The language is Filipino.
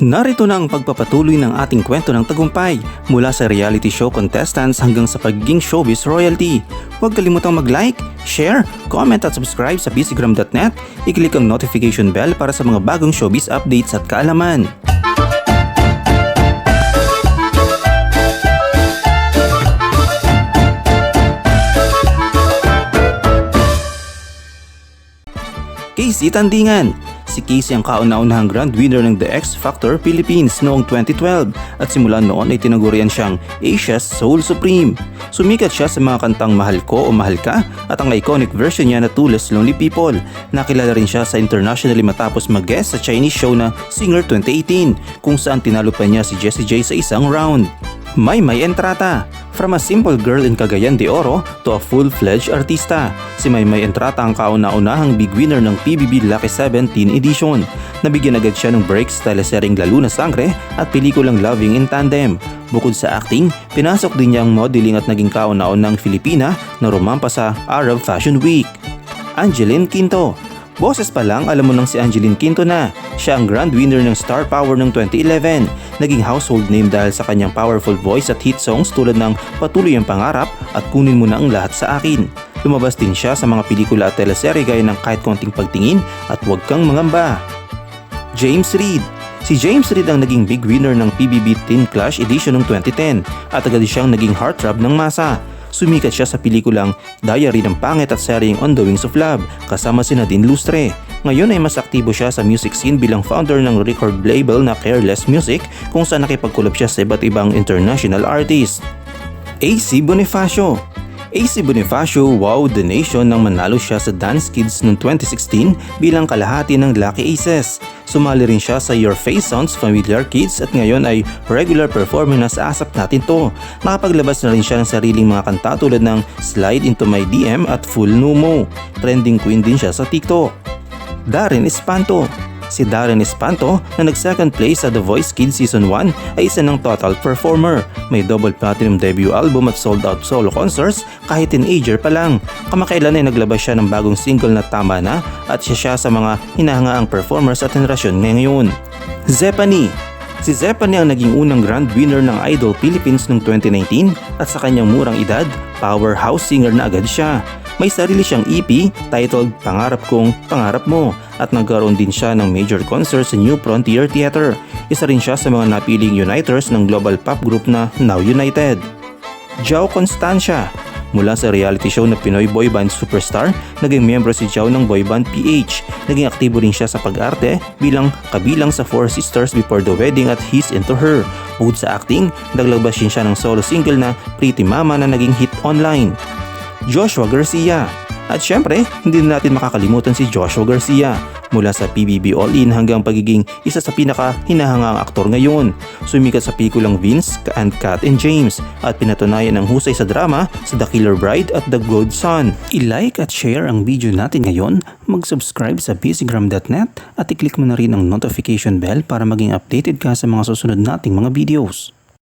Narito na ang pagpapatuloy ng ating kwento ng tagumpay mula sa reality show contestants hanggang sa pagiging showbiz royalty. Huwag kalimutang mag-like, share, comment at subscribe sa busygram.net. I-click ang notification bell para sa mga bagong showbiz updates at kaalaman. Casey Tandingan. Si Casey ang kauna-unahang grand winner ng The X Factor Philippines noong 2012 at simula noon ay tinagurian siyang Asia's Soul Supreme. Sumikat siya sa mga kantang Mahal Ko o Mahal Ka at ang iconic version niya na Tulis Lonely People. Nakilala rin siya sa internationally matapos mag-guest sa Chinese show na Singer 2018 kung saan tinalo pa niya si Jessie J sa isang round. May may entrata. From a simple girl in Cagayan de Oro to a full-fledged artista, si Maymay Entrata ang kauna-unahang big winner ng PBB Lucky 17 edition. Nabigyan agad siya ng breaks sa teleseryeng Lalo na Sangre at pelikulang Loving in Tandem. Bukod sa acting, pinasok din niya ang modeling at naging kauna-unang Filipina na rumampa sa Arab Fashion Week. Angeline Quinto Boses pa lang, alam mo nang si Angeline Quinto na. Siya ang grand winner ng Star Power noong 2011. Naging household name dahil sa kanyang powerful voice at hit songs tulad ng Patuloy ang Pangarap at Kunin mo na ang lahat sa akin. Lumabas din siya sa mga pelikula at teleserye gaya ng Kahit Konting Pagtingin at Huwag Kang Mangamba. James Reid Si James Reid ang naging big winner ng PBB Teen Clash Edition noong 2010 at agad siyang naging heartthrob ng masa. Sumikat siya sa pelikulang Diary ng Pangit at seryeng On the Wings of Love kasama si Nadine Lustre. Ngayon ay mas aktibo siya sa music scene bilang founder ng record label na Careless Music kung saan nakipagkulab siya sa iba't ibang international artist. AC Bonifacio AC Bonifacio wowed the nation nang manalo siya sa Dance Kids noong 2016 bilang kalahati ng Lucky Aces. Sumali rin siya sa Your Face Sounds Familiar Kids at ngayon ay regular performer na sa asap natin to. Nakapaglabas na rin siya ng sariling mga kanta tulad ng Slide Into My DM at Full Numo. Trending queen din siya sa TikTok. Darren Espanto Si Darren Espanto na nag-second place sa The Voice Kids Season 1 ay isa ng total performer. May double platinum debut album at sold out solo concerts kahit teenager pa lang. Kamakailan ay naglabas siya ng bagong single na Tama Na at siya siya sa mga hinahangaang performers at henerasyon ngayon. Zephanie Si Zephanie ang naging unang grand winner ng Idol Philippines noong 2019 at sa kanyang murang edad, powerhouse singer na agad siya. May sarili siyang EP titled Pangarap Kong Pangarap Mo at nagkaroon din siya ng major concert sa New Frontier Theater. Isa rin siya sa mga napiling uniters ng global pop group na Now United. Jao Constancia Mula sa reality show na Pinoy Boy Band Superstar, naging miyembro si Jao ng boy band PH. Naging aktibo rin siya sa pag-arte bilang kabilang sa Four Sisters Before the Wedding at He's Into Her. Bukod sa acting, naglabas din siya ng solo single na Pretty Mama na naging hit online. Joshua Garcia at syempre, hindi na natin makakalimutan si Joshua Garcia mula sa PBB All-In hanggang pagiging isa sa pinaka hinahangang aktor ngayon. Sumikat sa pelikulang Vince and Cat and James at pinatunayan ng husay sa drama sa The Killer Bride at The Good Son. I-like at share ang video natin ngayon, mag-subscribe sa busygram.net at i-click mo na rin ang notification bell para maging updated ka sa mga susunod nating mga videos.